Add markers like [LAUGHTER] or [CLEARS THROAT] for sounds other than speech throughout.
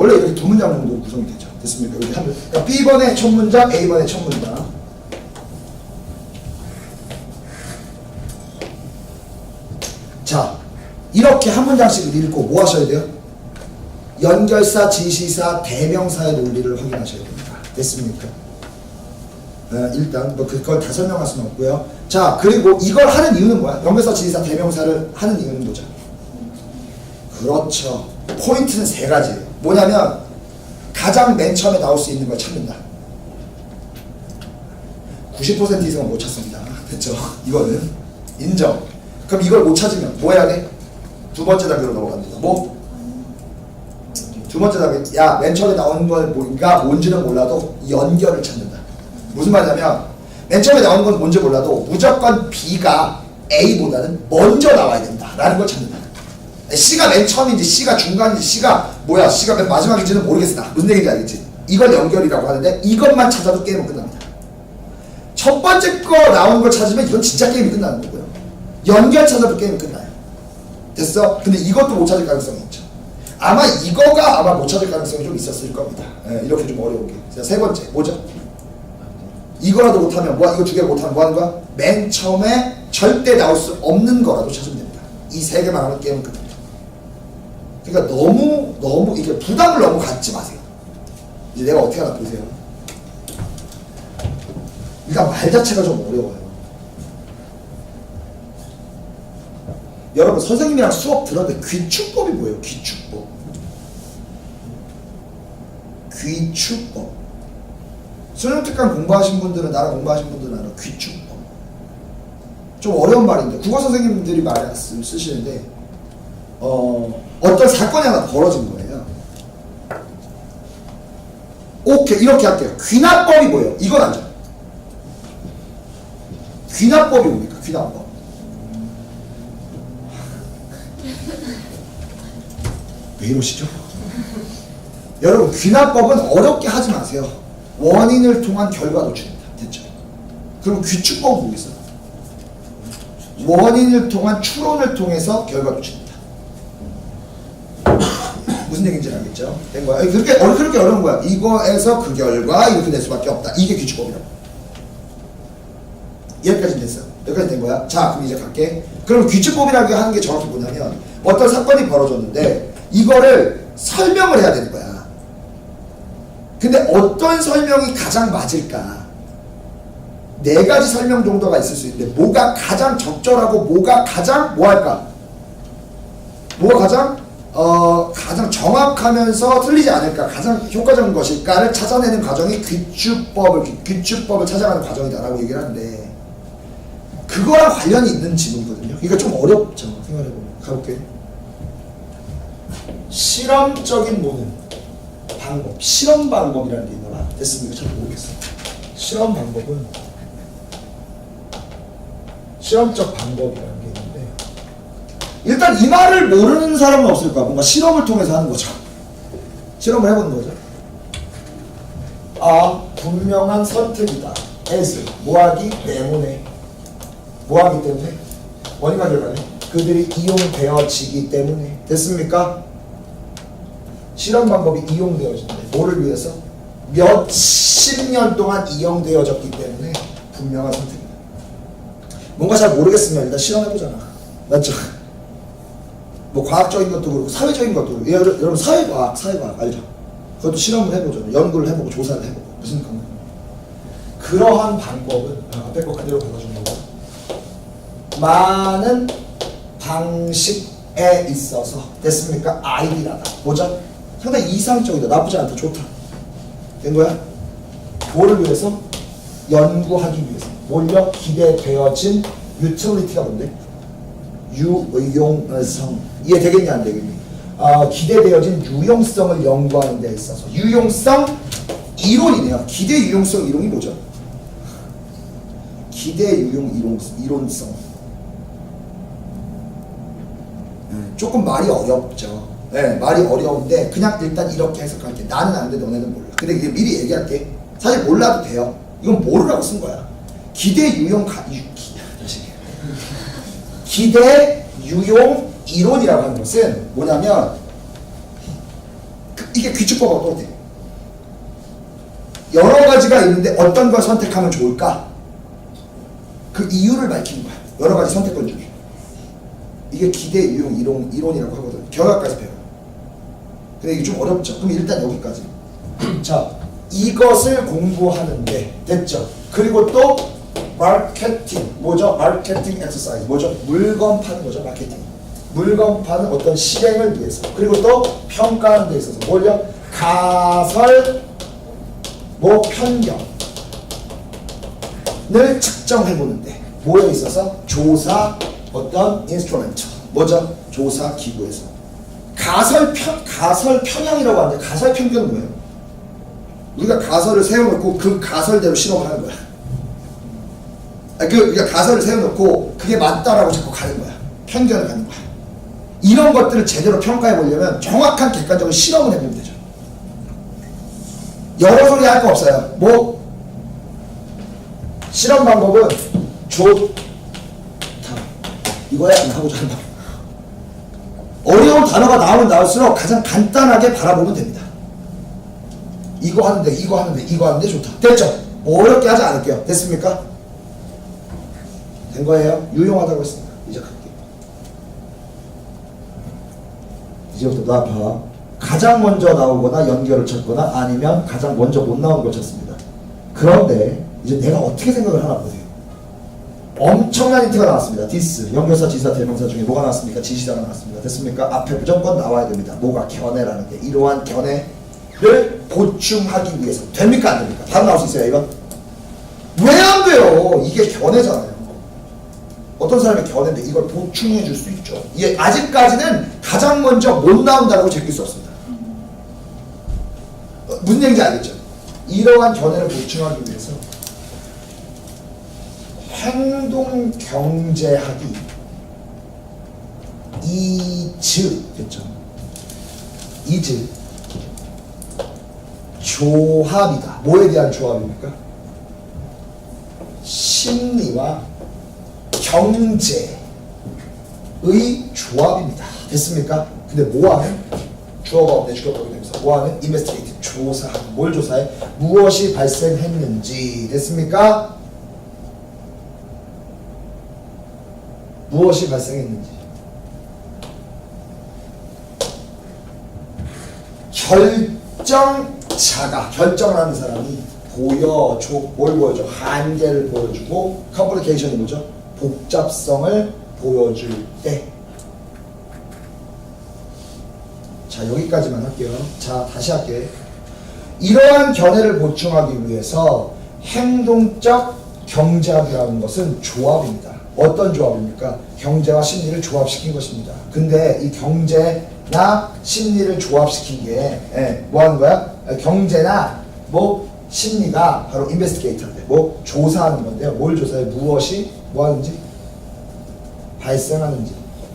원래 이렇게 두 문장 정도 구성이 되죠. 됐습니까? 이렇게 하면 그러니까 B번의 첫 문장, A번의 첫 문장. 자, 이렇게 한 문장씩 읽고 뭐 하셔야 돼요? 연결사, 지시사, 대명사의 논리를 확인하셔야 됩니다. 됐습니까? 어, 일단 뭐 그걸 다 설명할 수는 없고요. 자, 그리고 이걸 하는 이유는 뭐야? 연결사, 지시사, 대명사를 하는 이유는 뭐죠? 그렇죠. 포인트는 세 가지예요. 뭐냐면 가장 맨 처음에 나올 수 있는 걸 찾는다. 90% 이상은 못 찾습니다. [LAUGHS] 됐죠? 이거는 인정. 그럼 이걸 못 찾으면 뭐 해야 돼? 두 번째 단계로 넘어갑니다. 뭐? 두 번째 단계. 야, 맨 처음에 나오는 걸 뭔가 뭔지는 몰라도 연결을 찾는다. 무슨 말이냐면 맨 처음에 나오는 건 뭔지 몰라도 무조건 B가 A보다는 먼저 나와야 된다라는 걸 찾는다. C가 맨 처음인지 C가 중간인지 C가 뭐야 C가 맨 마지막인지는 모르겠으나 무슨 얘기인지 알겠지? 이걸 연결이라고 하는데 이것만 찾아도 게임은 끝납니다. 첫 번째 거 나온 걸 찾으면 이건 진짜 게임이 끝나는 거고요. 연결 찾아도 게임이 끝나요. 됐어? 근데 이것도 못 찾을 가능성이 있죠. 아마 이거가 아마 못 찾을 가능성이 좀 있었을 겁니다. 예, 이렇게 좀 어려운 게. 자, 세 번째 뭐죠? 이거라도 못하면 뭐 이거 두 개 못하면 뭐 하는 거야? 맨 처음에 절대 나올 수 없는 거라도 찾으면 됩니다. 이 세 개만 하면 게임은 끝납니다. 그러니까 너무 너무 이게 부담을 너무 갖지 마세요. 이제 내가 어떻게 하나 보세요. 일단 말 자체가 좀 어려워요. 여러분 선생님이랑 수업 들었는데 귀축법이 뭐예요? 귀축법. 귀축법. 수능특강 공부하신 분들은 나랑 공부하신 분들은 알아. 귀축법. 좀 어려운 말인데 국어 선생님들이 말 쓰- 쓰시는데 어, 어떤 사건이 하나 벌어진 거예요. 오케이 이렇게 할게요. 귀납법이 뭐예요? 이건 알죠? 귀납법이 뭡니까? 귀납법. 왜 이러시죠? 여러분 귀납법은 어렵게 하지 마세요. 원인을 통한 결과도 줍니다. 됐죠? 그리고 귀축법은 뭐 있어요? 원인을 통한 추론을 통해서 결과도 줍니다. 무슨 얘기인지 알겠죠? 된 거야. 그렇게 어, 그렇게 어려운 거야. 이거에서 그 결과 이렇게 될 수밖에 없다. 이게 규칙법이라고. 여기까지 됐어. 여기까지 된 거야. 자, 그럼 이제 갈게. 그럼 규칙법이라고 하는 게 정확히 뭐냐면 어떤 사건이 벌어졌는데 이거를 설명을 해야 되는 거야. 근데 어떤 설명이 가장 맞을까? 네 가지 설명 정도가 있을 수 있는데 뭐가 가장 적절하고 뭐가 가장 뭐 할까? 뭐가 가장 어 가장 정확하면서 틀리지 않을까 가장 효과적인 것일까를 찾아내는 과정이 귀축법을 귀- 귀축법을 찾아가는 과정이다라고 얘기를 하는데 그거랑 관련이 있는 지문이거든요. 그러니까 좀 어렵죠 생각해보면 가볼게. 실험적인 모든 방법, 실험 방법이라는 게 있나 봐. 됐습니까? 잘 모르겠어. 실험 방법은 실험적 방법이라는 일단 이 말을 모르는 사람은 없을 거야. 뭔가 실험을 통해서 하는 거죠. 실험을 해보는 거죠. 아, 분명한 선택이다. as 뭐하기 때문에 뭐하기 때문에 원인과 결과네. 그들이 이용되어지기 때문에 됐습니까? 실험 방법이 이용되어진대. 뭐를 위해서? 몇십 년 동안 이용되어졌기 때문에 분명한 선택이다. 뭔가 잘 모르겠으면 일단 실험해보잖아. 맞죠? 뭐 과학적인 것도 그렇고 사회적인 것도 그렇고 여러- 여러분 사회과학, 사회과학 알죠? 그것도 실험을 해보죠. 연구를 해보고 조사를 해보고 무슨 방법? 그러한 방법은 아, 앞에 거 그대로 받아주는 거고 많은 방식에 있어서 됐습니까? 아이디라다. 뭐죠? 상당히 이상적이다. 나쁘지 않다. 좋다. 된 거야? 뭐를 위해서? 연구하기 위해서. 뭘요? 기대되어진 유틸리티가 뭔데? 유용성. 이해되겠냐 안 되겠니? 아, 기대되어진 유용성을 연구하는 데 있어서 유용성 이론이네요. 기대 유용성 이론이 뭐죠? 기대 유용 이론, 이론성. 음, 조금 말이 어렵죠. 네, 말이 어려운데 그냥 일단 이렇게 해석할게. 나는 아는데 너네는 몰라. 근데 이게 미리 얘기할게. 사실 몰라도 돼요. 이건 모르라고 쓴 거야. 기대 유용. 기대 유용 이론이라고 하는 것은 뭐냐면 그 이게 규칙법하고 똑같아요. 여러 가지가 있는데 어떤 걸 선택하면 좋을까? 그 이유를 밝히는 거야. 여러 가지 선택권 중에. 이게 기대 유형 이론, 이론이라고 하거든. 경학까지 배워요. 근데 이게 좀 어렵죠. 그럼 일단 여기까지. [CLEARS THROAT] 자, 이것을 공부하는데 됐죠. 그리고 또 마케팅 뭐죠? 마케팅 엑서사이즈 뭐죠? 물건 파는 거죠. 마케팅. 물건 파는 어떤 실행을 위해서 그리고 또 평가하는 데 있어서 뭘요? 가설 뭐 편견을 측정해 보는데 뭐에 있어서 조사 어떤 인스트루먼트 뭐죠? 조사 기구에서 가설 편 가설 편향이라고 하는데 가설 편견은 뭐예요? 우리가 가설을 세워놓고 그 가설대로 실험을 하는 거야. 아, 그 우리가 가설을 세워놓고 그게 맞다라고 자꾸 가는 거야. 편견을 갖는 거야. 이런 것들을 제대로 평가해 보려면 정확한 객관적인 실험을 해보면 되죠. 여러 소리 할 거 없어요. 뭐 실험 방법은 좋다 이거야 안 하고 자는 거. 어려운 단어가 나오면 나올수록 가장 간단하게 바라보면 됩니다. 이거 하는데 이거 하는데 이거 하는데 좋다. 됐죠? 어렵게 하지 않을게요. 됐습니까? 된 거예요. 유용하다고 했습니다. 이제 갈게요. 이제부터 나 봐. 가장 먼저 나오거나 연결을 찾거나 아니면 가장 먼저 못 나오는 걸 찾습니다. 그런데 이제 내가 어떻게 생각을 하나 보세요. 엄청난 힌트가 나왔습니다. 디스, 연결사, 지사, 대명사 중에 뭐가 나왔습니까? 지시사가 나왔습니다. 됐습니까? 앞에 무조건 나와야 됩니다. 뭐가 견해라는 게 이러한 견해를 보충하기 위해서 됩니까? 안 됩니까? 바로 나올 수 있어요, 이건? 왜안 돼요? 이게 견해잖아요. 어떤 사람의 견해인데 이걸 보충해 줄 수 있죠. 이게 아직까지는 가장 먼저 못 나온다고 제낄 수 없습니다. 어, 무슨 얘기인지 알겠죠? 이러한 견해를 보충하기 위해서 행동 경제학이 이즈 됐죠? 이즈 조합이다. 뭐에 대한 조합입니까? 심리와 경제의 조합입니다. 됐습니까? 근데 뭐하는? 주어가 없네 주격법이 되면서 뭐하는? 인베스티게이트 조사하는 뭘 조사해? 무엇이 발생했는지 됐습니까? 무엇이 발생했는지 결정자가 결정을 하는 사람이 보여줘 뭘 보여줘 한계를 보여주고 컴플리케이션이 뭐죠 복잡성을 보여줄 때. 자 여기까지만 할게요. 자 다시 할게. 이러한 견해를 보충하기 위해서 행동적 경제학이라는 것은 조합입니다. 어떤 조합입니까? 경제와 심리를 조합시킨 것입니다. 근데 이 경제나 심리를 조합시킨 게 예, 뭐 하는 거야? 경제나 뭐 심리가 바로 인베스티게이터인데 뭐 조사하는 건데요. 뭘 조사해? 무엇이 뭐 하는지 발생하는지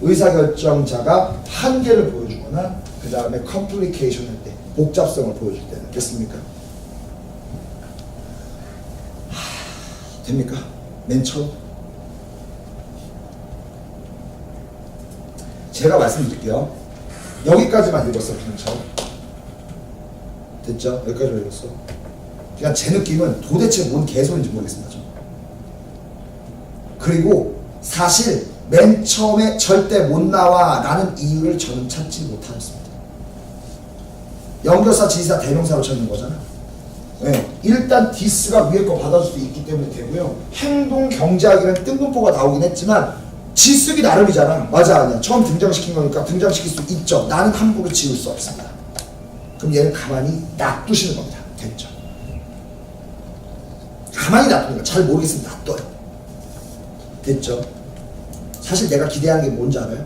의사결정자가 한계를 보여주거나 그 다음에 컴플리케이션 할 때 복잡성을 보여줄 때는 됐습니까? 하, 됩니까? 맨 처음 제가 말씀드릴게요. 여기까지만 읽었어 그냥 처음 됐죠? 여기까지만 읽었어. 그냥 제 느낌은 도대체 뭔 개소리인지 모르겠습니다. 좀. 그리고 사실 맨 처음에 절대 못 나와 라는 이유를 저는 찾지 못하였습니다. 연결사, 지시사, 대명사로 찾는 거잖아. 네. 일단 디스가 위에 거 받아줄 수 있기 때문에 되고요. 행동 경제학이라는 뜬금포가 나오긴 했지만 지쓰기 나름이잖아. 맞아 아니야. 처음 등장시킨 거니까 등장시킬 수 있죠. 나는 함부로 지울 수 없습니다. 그럼 얘는 가만히 놔두시는 겁니다. 됐죠. 가만히 놔두는 거잘 모르겠으면 놔둬요. 됐죠? 사실 내가 기대하는 게 뭔지 알아요?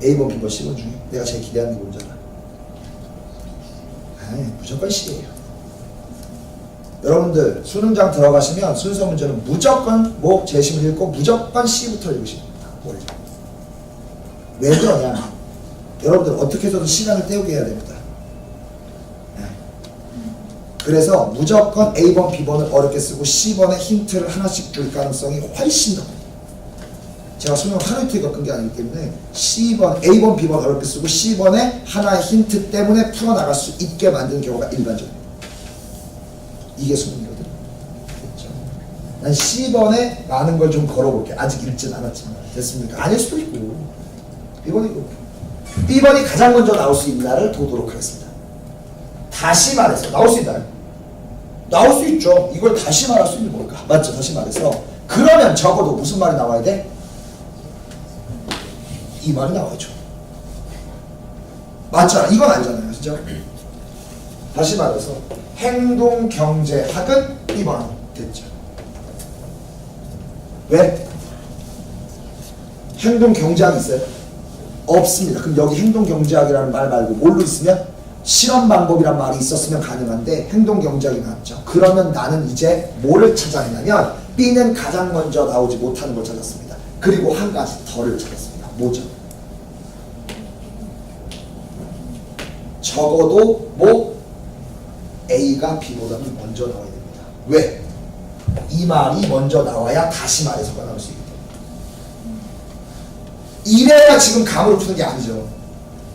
A번, B번, C번 중에 내가 제일 기대하는 게 뭔지 알아? 아이, 무조건 C예요. 여러분들 수능장 들어가시면 순서 문제는 무조건 뭐 재심을 읽고 무조건 C부터 읽으십니다. 원래. 왜 그러냐? 여러분들 어떻게 해서든 시간을 때우게 해야 됩니다. 네. 그래서 무조건 A번, B번을 어렵게 쓰고 C번에 힌트를 하나씩 줄 가능성이 훨씬 더. 제가 설명 하루 이틀 겪은 게 아니기 때문에 C번, A번, B번 어렵게 쓰고 C번에 하나의 힌트 때문에 풀어나갈 수 있게 만드는 경우가 일반적입니다. 이게 수능이거든. 됐죠? 난 C번에 많은 걸 좀 걸어볼게. 아직 읽진 않았지만. 됐습니까? 아닐 수도 있고. B번이고. B번이 가장 먼저 나올 수 날을 보도록 하겠습니다. 다시 말해서 나올 수 있나요? 나올 수 있죠. 이걸 다시 말할 수 있는 뭘까? 맞죠? 다시 말해서 그러면 적어도 무슨 말이 나와야 돼? 이 말이 나와야죠. 맞잖아. 이건 알잖아요. 진짜. 다시 말해서 행동 경제학은 2번 됐죠. 왜? 행동 경제학이 있어요? 없습니다. 그럼 여기 행동 경제학이라는 말 말고 뭘로 있으면 실험 방법이란 말이 있었으면 가능한데 행동 경제학이 나왔죠. 그러면 나는 이제 뭐를 찾아내냐면 B는 가장 먼저 나오지 못하는 걸 찾았습니다. 그리고 한 가지 더를 찾았습니다. 뭐죠? 적어도 뭐 A가 B보다는 먼저 나와야 됩니다. 왜? 이 말이 먼저 나와야 다시 말해서가 나올 수 있기 때문에. 이래야 지금 감으로 푸는 게 아니죠.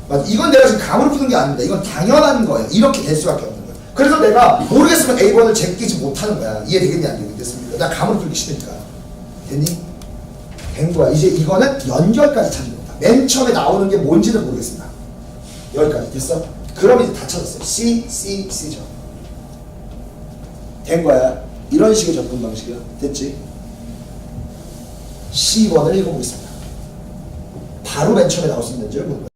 맞아. 이건 내가 지금 감으로 푸는 게 아닙니다. 이건 당연한 거예요. 이렇게 될 수밖에 없는 거예요. 그래서 내가 모르겠으면 A번을 제끼지 못하는 거야. 이해되겠냐, 안 되겠습니까? 나 감으로 풀기 싫으니까. 됐니? 된 거야. 이제 이거는 연결까지 찾는 겁니다. 맨 처음에 나오는 게 뭔지는 모르겠습니다. 여기까지 됐어? 그럼 이제 다 찾았어요. C, C, C죠. 된 거야. 이런 식의 접근 방식이야. 됐지? C번을 읽어보겠습니다. 바로 맨 처음에 나올 수 있는지 모르겠어요.